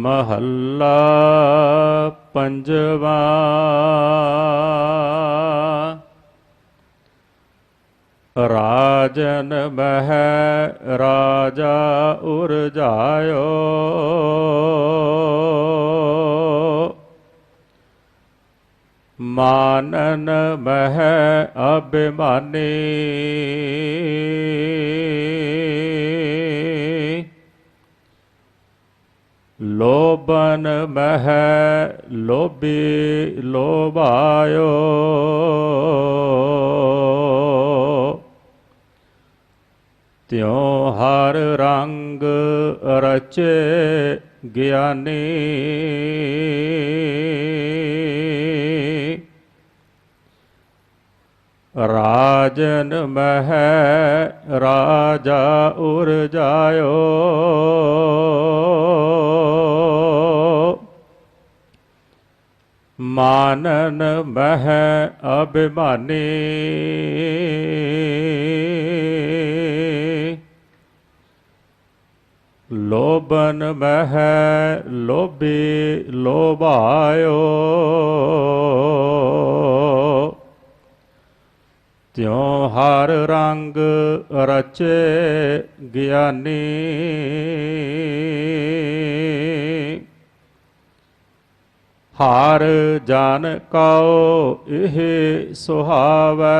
ਮਹੱਲਾ ਪੰਜਵਾ। ਰਾਜਨ ਮਹਿ ਰਾਜਾ ਉਰਜਾਇਓ ਮਾਨਨ ਮਹਿ ਅਭਿਮਾਨੀ। ਲੋਬਨ ਮਹਿ ਲੋਭੀ ਲੋਭਾਇਓ। ਤਿਉ ਹਰ ਰੰਗ ਰਚੇ ਗਿਆਨੀ। ਰਾਜਨ ਮਹਿ ਰਾਜਾ ਉਰ ਜਾਇਓ। ਮਾਨਨ ਮਹਿ ਅਭਿਮਾਨੀ। ਲੋਭਨ ਮਹਿ ਲੋਭੀ ਲੋਭਾਇਓ। ਤਿਉ ਹਰ ਰੰਗ ਰਚੇ ਗਿਆਨੀ। ਹਾਰ ਜਾਨ ਕਉ ਇਹ ਸੁਹਾਵੈ।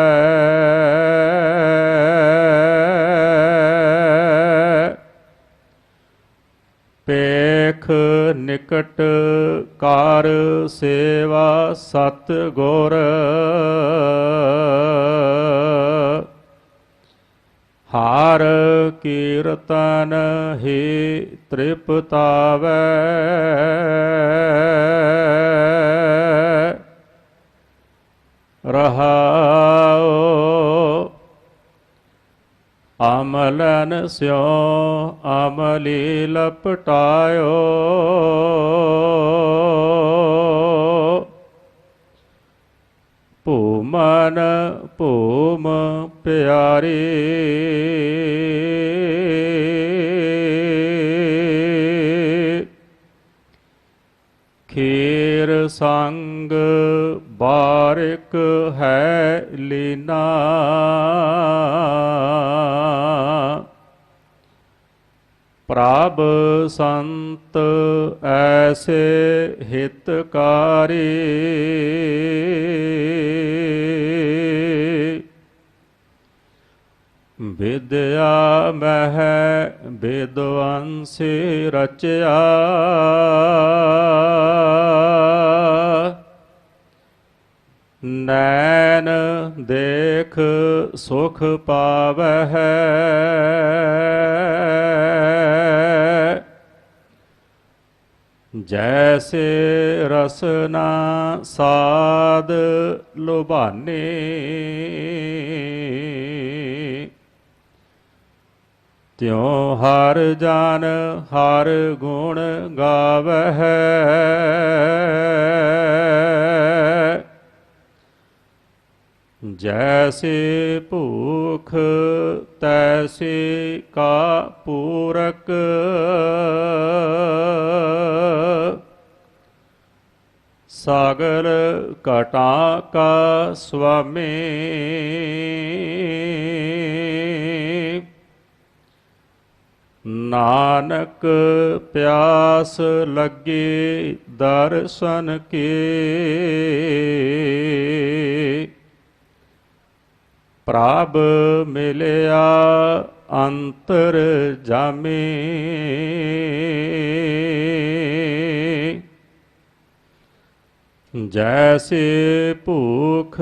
ਪੇਖ ਨਿਕਟ ਕਰ ਸੇਵਾ ਸਤ ਗੁਰ ਹਾਰ ਕੀਰਤਨ ਹੀ ਤ੍ਰਿਪਤਾਵੈ। ਰਹਾਉ ਅਮਲਨ ਸਿਓ ਅਮਲੀ ਲਪਟਾਇਓ ਭੂਮਨ ਭੂਮ ਪਿਆਰੀ ਖੀਰ ਸੰਗ ਬਾਰਿਕ ਹੈ ਲੀਨਾ। ਪ੍ਰਭ ਸੰਤ ਐਸੇ ਹਿਤਕਾਰੀ। ਵਿਦਿਆ ਮਹਿ ਵਿਦਵੰਸੀ ਰਚਿਆ। ਨੈਣ ਦੇਖ ਸੁਖ ਪਾਵਹਿ। ਜੈਸੇ ਰਸਨਾ ਸਾਦ ਲੁਭਾਨੇ। ਤਿਉ ਹਰ ਜਨ ਹਰ ਗੁਣ ਗਾਵਹਿ। ਜੈਸੇ ਭੂਖ ਤੈਸੇ ਕਾ ਪੂਰਕ ਸਾਗਰ ਘਟਾ ਕਾ ਸੁਆਮੀ ਨਾਨਕ ਪਿਆਸ ਲੱਗੇ ਦਰਸ਼ਨ ਕੇ ਪ੍ਰਭ ਮਿਲਿਆ ਅੰਤਰ ਜਾਮੇ ਜੈਸੇ ਭੂਖ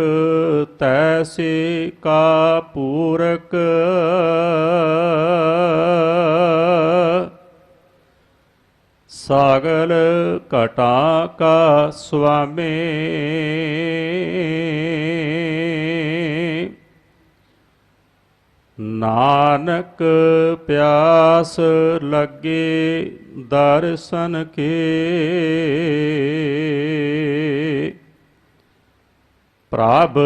ਤੈਸੇ ਕਾ ਪੂਰਕ ਸਾਗਲ ਘਟਾ ਕਾ ਸੁਆਮੀ ਨਾਨਕ ਪਿਆਸ ਲੱਗੇ ਦਰਸ਼ਨ ਕੇ। ਪ੍ਰਭ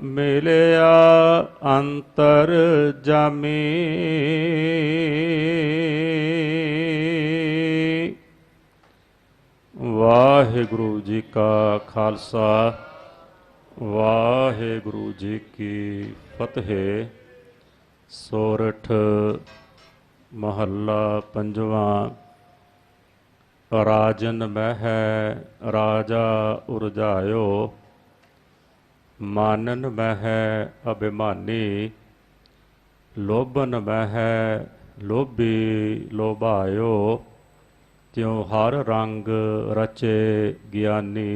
ਮਿਲਿਆ ਅੰਤਰ ਜਾਮੇ। ਵਾਹਿਗੁਰੂ ਜੀ ਕਾ ਖਾਲਸਾ, ਵਾਹਿਗੁਰੂ ਜੀ ਕੀ ਫਤਿਹ। ਸੋਰਠ ਮਹੱਲਾ ਪੰਜਵਾਂ, ਰਾਜਨ ਮਹਿ ਰਾਜਾ ਉਰਜਾਇਓ, ਮਾਨਨ ਮਹਿ ਅਭਿਮਾਨੀ, ਲੋਭਨ ਮਹਿ ਲੋਭੀ ਲੋਭਾਇਓ, ਤਿਉ ਹਰ ਰੰਗ ਰਚੇ ਗਿਆਨੀ।